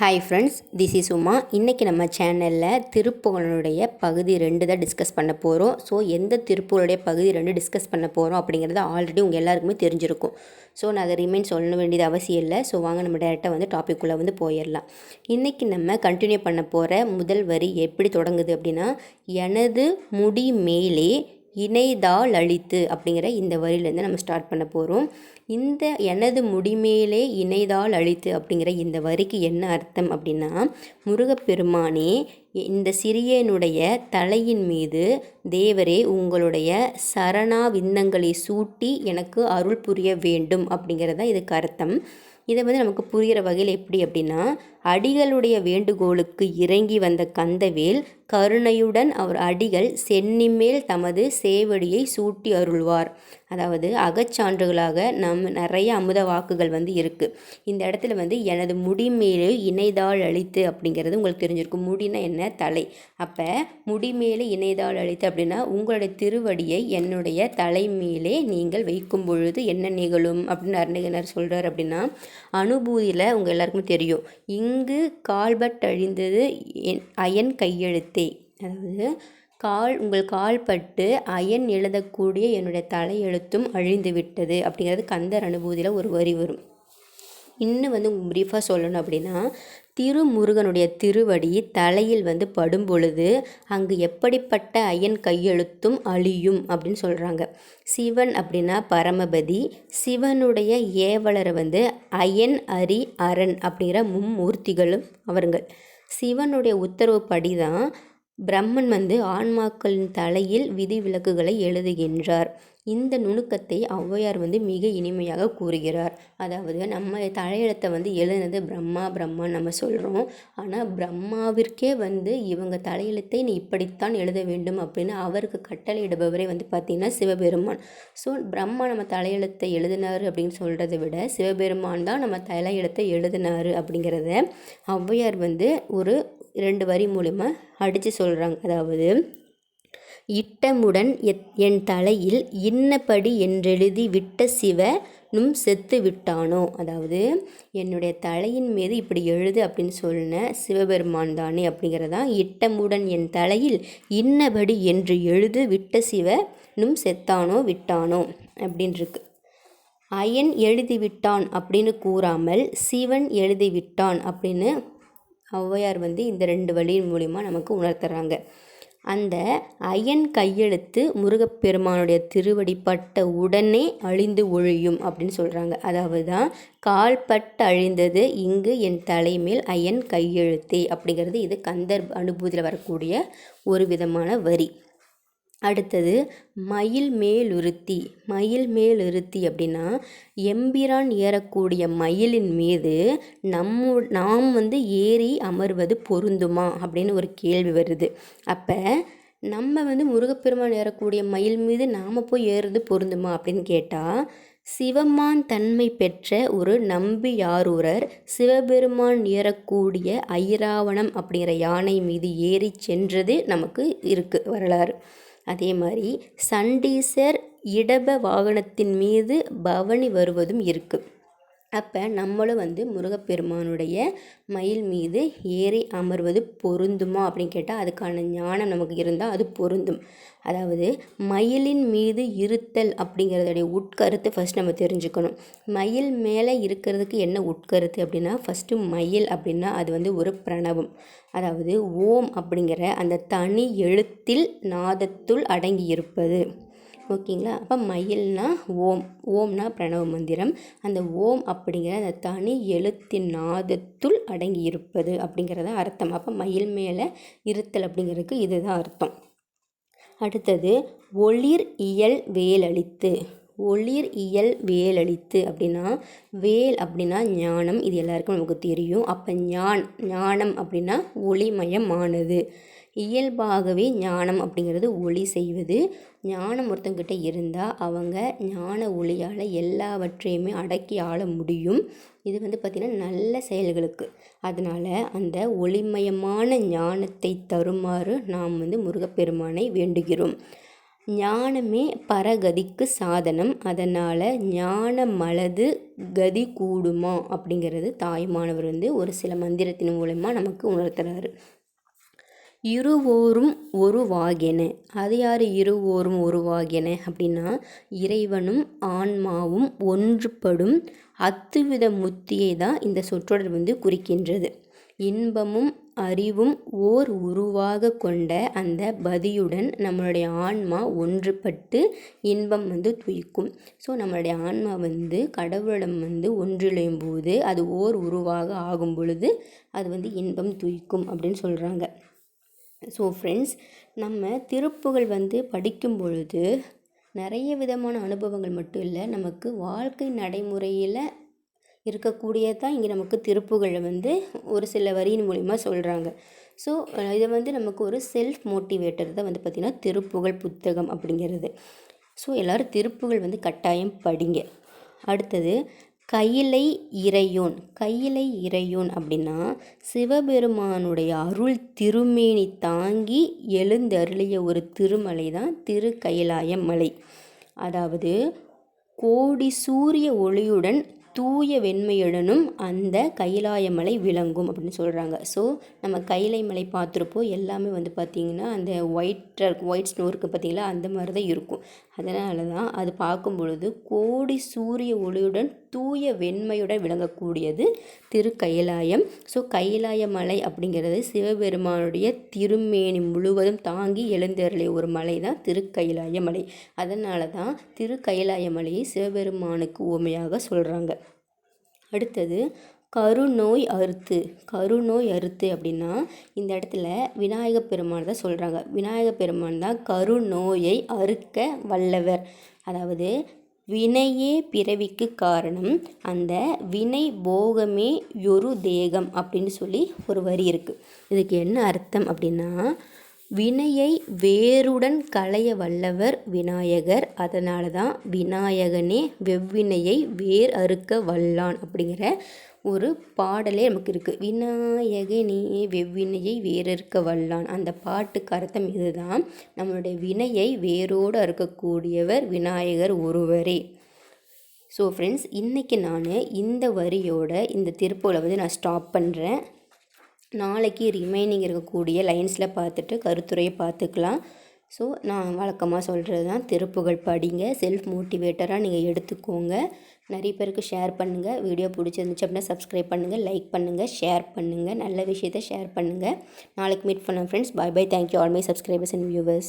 Hi friends this is Uma இன்றைக்கி நம்ம சேனலில் திருப்புகளுடைய பகுதி ரெண்டு தான் டிஸ்கஸ் பண்ண போகிறோம் ஸோ எந்த திருப்புகளுடைய பகுதி ரெண்டு டிஸ்கஸ் பண்ண போகிறோம் அப்படிங்கிறது ஆல்ரெடி உங்கள் எல்லாருக்குமே தெரிஞ்சிருக்கும். ஸோ நான் அதை ரிமைன் சொல்ல வேண்டியது அவசியம் இல்லை. ஸோ வாங்க நம்ம டேரெக்டாக வந்து டாப்பிக்குள்ளே வந்து போயிடலாம். இன்றைக்கி நம்ம கண்டினியூ பண்ண போகிற முதல் வரி எப்படி தொடங்குது அப்படின்னா எனது முடி மேலே இணைதாள் அழித்து அப்படிங்கிற இந்த வரியிலேருந்து நம்ம ஸ்டார்ட் பண்ண போகிறோம் இந்த எனது முடிமேலே இணைதாள் அழித்து அப்படிங்கிற இந்த வரிக்கு என்ன அர்த்தம் அப்படின்னா முருகப்பெருமானே இந்த சிறியனுடைய தலையின் மீது தேவரே உங்களுடைய சரணா விந்தங்களை சூட்டி எனக்கு அருள் புரிய வேண்டும் அப்படிங்கிறது தான் இதுக்கு அர்த்தம். இதை வந்து நமக்கு புரிகிற வகையில் எப்படி அப்படின்னா அடிகளுடைய வேண்டுகோளுக்கு இறங்கி வந்த கந்தவேல் கருணையுடன் அவர் அடிகள் சென்னிமேல் தமது சேவடியை சூட்டி அருள்வார். அதாவது அகச்சான்றுகளாக நம் நிறைய அமுத வாக்குகள் வந்து இருக்குது இந்த இடத்துல வந்து எனது முடி மேலே இணைதாள் அழித்து அப்படிங்கிறது உங்களுக்கு தெரிஞ்சிருக்கும். முடினா என்ன? தலை. அப்போ முடி மேலே இணைதாள் அழித்து அப்படின்னா உங்களுடைய திருவடியை என்னுடைய தலை மேலே நீங்கள் வைக்கும் பொழுது என்ன நிகழும் அப்படின்னு அருணகினர் சொல்கிறார் அப்படின்னா அனுபூதியில் உங்கள் எல்லாருக்குமே தெரியும். இங் இங்கு கால்பட் அழிந்தது என் அயன் கையெழுத்தே. அதாவது கால் உங்கள் கால் பட்டு அயன் எழுதக்கூடிய என்னுடைய தலையெழுத்தும் அழிந்து விட்டது அப்படிங்கிறது கந்தர் அனுபூதியில் ஒரு வரி வரும். இன்னும் வந்து ப்ரீஃபாக சொல்லணும் அப்படின்னா திருமுருகனுடைய திருவடி தலையில் வந்து படும் பொழுது அங்கு எப்படிப்பட்ட ஐயன் கையெழுத்தும் அழியும் அப்படின்னு சொல்கிறாங்க சிவன் அப்படின்னா பரமபதி சிவனுடைய ஏவலரை வந்து அயன் அரி அரண் அப்படிங்கிற மும்மூர்த்திகளும் அவருங்கள் சிவனுடைய உத்தரவுப்படி தான் பிரம்மன் வந்து ஆன்மாக்களின் தலையில் விதிவிலக்குகளை எழுதுகின்றார். இந்த நுணுக்கத்தை ஔவையார் வந்து மிக இனிமையாக கூறுகிறார். அதாவது நம்ம தலையெழுத்தை வந்து எழுதுனது பிரம்மா பிரம்மா நம்ம சொல்கிறோம் ஆனால் பிரம்மாவிற்கே வந்து இவங்க தலையெழுத்தை நீ இப்படித்தான் எழுத வேண்டும் அப்படின்னு அவருக்கு கட்டளையிடுபவரே வந்து பார்த்திங்கன்னா சிவபெருமான். ஸோ பிரம்மா நம்ம தலையெழுத்தை எழுதினார் அப்படின்னு சொல்கிறத விட சிவபெருமான் தான் நம்ம தலையெழுத்தை எழுதினார் அப்படிங்கிறத ஔவையார் வந்து ஒரு ரெண்டு வரி மூலிமா அடித்து சொல்கிறாங்க அதாவது இட்டமுடன் என் தலையில் இன்னபடி என்றெழுதி விட்ட சிவ நும் செத்து விட்டானோ? அதாவது என்னுடைய தலையின் மீது இப்படி எழுது அப்படின்னு சொன்ன சிவபெருமான் தானே அப்படிங்கிறதான் இட்டமுடன் என் தலையில் இன்னபடி என்று எழுது விட்ட சிவ நும் செத்தானோ விட்டானோ? அப்படின்ருக்கு. அயன் எழுதிவிட்டான் அப்படின்னு கூறாமல் சிவன் எழுதிவிட்டான் அப்படின்னு ஔவையார் வந்து இந்த ரெண்டு வழியின் மூலிமா நமக்கு உணர்த்துறாங்க. அந்த ஐயன் கையெழுத்து முருகப்பெருமானுடைய திருவடிப்பட்ட உடனே அழிந்து ஒழியும் அப்படின்னு சொல்கிறாங்க அதாவது தான் கால்பட்டு அழிந்தது இங்கு என் தலைமேல் அயன் கையெழுத்தே அப்படிங்கிறது இது கந்தர் அனுபூதியில் வரக்கூடிய ஒரு விதமான வரி. அடுத்தது மயில் மேலுருத்தி. மயில் மேலுருத்தி அப்படின்னா எம்பிரான் ஏறக்கூடிய மயிலின் மீது நம்மு நாம் வந்து ஏறி அமர்வது பொருந்துமா அப்படின்னு ஒரு கேள்வி வருது. அப்போ நம்ம வந்து முருகப்பெருமான் ஏறக்கூடிய மயில் மீது நாம் போய் ஏறுறது பொருந்துமா அப்படின்னு கேட்டால் சிவமான் தன்மை பெற்ற ஒரு நம்பியாரூரர் சிவபெருமான் ஏறக்கூடிய ஐராவணம் அப்படிங்கிற யானை மீது ஏறி சென்றது நமக்கு இருக்குது வரலாறு. அதே மாதிரி சண்டீசர் இடப வாகனத்தின் மீது பவனி வருவதும் இருக்குது அப்போ நம்மளும் வந்து முருகப்பெருமானுடைய மயில் மீது ஏறி அமர்வது பொருந்துமா அப்படின்னு கேட்டால் அதுக்கான ஞானம் நமக்கு இருந்தால் அது பொருந்தும். அதாவது மயிலின் மீது இருத்தல் அப்படிங்கிறதுடைய உட்கருத்து ஃபஸ்ட் நம்ம தெரிஞ்சுக்கணும். மயில் மேலே இருக்கிறதுக்கு என்ன உட்கருத்து அப்படின்னா ஃபஸ்ட்டு மயில் அப்படின்னா அது வந்து ஒரு பிரணவம். அதாவது ஓம் அப்படிங்கிற அந்த தனி எழுத்தில் நாதத்துள் அடங்கி இருப்பது ஓகேங்களா? அப்போ மயில்னா ஓம். ஓம்னா பிரணவ மந்திரம். அந்த ஓம் அப்படிங்கிற அந்த தனி எழுத்தின் நாதத்துள் அடங்கி இருப்பது அப்படிங்கிறத அர்த்தம். அப்போ மயில் மேலே இருத்தல் அப்படிங்கிறதுக்கு இதுதான் அர்த்தம். அடுத்தது ஒளிர் இயல் வேலளித்து. ஒளிர் இயல் வேலளித்து அப்படின்னா வேல் அப்படின்னா ஞானம். இது எல்லாருக்கும் நமக்கு தெரியும். அப்போ ஞான் ஞானம் அப்படின்னா ஒளிமயமானது. இயல்பாகவே ஞானம் அப்படிங்கிறது ஒளி செய்வது. ஞானம் ஒருத்தங்கிட்ட இருந்தால் அவங்க ஞான ஒளியால் எல்லாவற்றையுமே அடக்கி ஆள முடியும். இது வந்து பார்த்திங்கன்னா நல்ல செயல்களுக்கு. அதனால் அந்த ஒளிமயமான ஞானத்தை தருமாறு நாம் வந்து முருகப்பெருமானை வேண்டுகிறோம். ஞானமே பரகதிக்கு சாதனம். அதனால் ஞான மலது கதி கூடுமா அப்படிங்கிறது தாய்மானவர் வந்து ஒரு சில மந்திரத்தின் மூலமாக நமக்கு உணர்த்துறாரு. இருவோரும் ஒருவாகென. அது யார் இருவோரும் ஒருவாகென அப்படின்னா இறைவனும் ஆன்மாவும் ஒன்றுபடும் அத்துவித முத்தியை தான் இந்த சொற்றொடர் வந்து குறிக்கின்றது. இன்பமும் அறிவும் ஓர் உருவாக கொண்ட அந்த பதியுடன் நம்மளுடைய ஆன்மா ஒன்றுபட்டு இன்பம் வந்து துய்க்கும். ஸோ நம்மளுடைய ஆன்மா வந்து கடவுளிடம் வந்து ஒன்றிழையும் போது அது ஓர் உருவாக ஆகும் பொழுது அது வந்து இன்பம் துய்க்கும் அப்படின்னு சொல்கிறாங்க ஸோ ஃப்ரெண்ட்ஸ் நம்ம திருப்புகள் வந்து படிக்கும் பொழுது நிறைய விதமான அனுபவங்கள் மட்டும் இல்லை நமக்கு வாழ்க்கை நடைமுறையில் இருக்கக்கூடியதான் இங்கே நமக்கு திருப்புகளை வந்து ஒரு சில வரியின் மூலிமா சொல்கிறாங்க ஸோ இதை வந்து நமக்கு ஒரு செல்ஃப் மோட்டிவேட்டர் தான் வந்து பார்த்திங்கன்னா திருப்புகழ் புத்தகம் அப்படிங்கிறது. ஸோ எல்லோரும் திருப்புகள் வந்து கட்டாயம் படிங்க. அடுத்தது கையிலை இறையோன் கையிலை இறையோன் அப்படின்னா சிவபெருமானுடைய அருள் திருமேனி தாங்கி எழுந்தருளிய ஒரு திருமலை தான் திரு கைலாய மலை. அதாவது கோடி சூரிய ஒளியுடன் தூய வெண்மையுடனும் அந்த கைலாய மலை விளங்கும் அப்படின்னு சொல்கிறாங்க ஸோ நம்ம கைலை மலை பார்த்துருப்போம். எல்லாமே வந்து பார்த்திங்கன்னா அந்த ஒயிட் ஒயிட் ஸ்னோ இருக்குது பார்த்திங்களா அந்த மாதிரி தான் இருக்கும். அதனால தான் அது பார்க்கும் பொழுது கோடி சூரிய ஒளியுடன் தூய வெண்மையுடன் விளங்கக்கூடியது திரு கைலாயம் ஸோ கைலாய மலை அப்படிங்கிறது சிவபெருமானுடைய திருமேனி முழுவதும் தாங்கி எழுந்தருளிய ஒரு மலை தான் திரு கைலாய மலை. அதனால தான் திரு கைலாய மலையை சிவபெருமானுக்கு உவமையாக சொல்கிறாங்க அடுத்தது கருநோய் அறுத்து கருநோய் அறுத்து அப்படின்னா இந்த இடத்துல விநாயக பெருமான் தான் சொல்கிறாங்க விநாயக பெருமான் தான் கருநோயை அறுக்க வல்லவர். அதாவது வினையே பிறவிக்கு காரணம். அந்த வினை போகமே ஒரு தேகம் அப்படின்னு சொல்லி ஒரு வரி இருக்குது இதுக்கு என்ன அர்த்தம் அப்படின்னா வினையை வேருடன் களைய வல்லவர் விநாயகர். அதனால தான் விநாயகனே வெவ்வினையை வேர் அறுக்க வல்லான் அப்படிங்கிற ஒரு பாடலே நமக்கு இருக்குது விநாயகனே வெவ்வினையை வேறறுக்க வல்லான். அந்த பாட்டுக்கு அர்த்தம் இதுதான். நம்மளுடைய வினையை வேரோடு அறுக்கக்கூடியவர் விநாயகர் ஒருவரே. ஸோ ஃப்ரெண்ட்ஸ் இன்றைக்கி நான் இந்த வரியோட இந்த திருப்பூரை வந்து நான் ஸ்டாப் பண்ணுறேன் நாளைக்கு ரிமைனிங் இருக்கக்கூடிய லைன்ஸில் பார்த்துட்டு கருத்துரையை பார்த்துக்கலாம். ஸோ நான் வழக்கமாக சொல்கிறது தான் திருப்புகள் படிங்க செல்ஃப் மோட்டிவேட்டராக நீங்கள் எடுத்துக்கோங்க. நிறைய பேருக்கு ஷேர் பண்ணுங்கள் வீடியோ பிடிச்சிருந்துச்சு அப்படின்னா சப்ஸ்கிரைப் பண்ணுங்கள் லைக் பண்ணுங்கள் ஷேர் பண்ணுங்கள் நல்ல விஷயத்தை ஷேர் பண்ணுங்கள் நாளைக்கு மீட் பண்ண friends bye bye thank you all my subscribers and viewers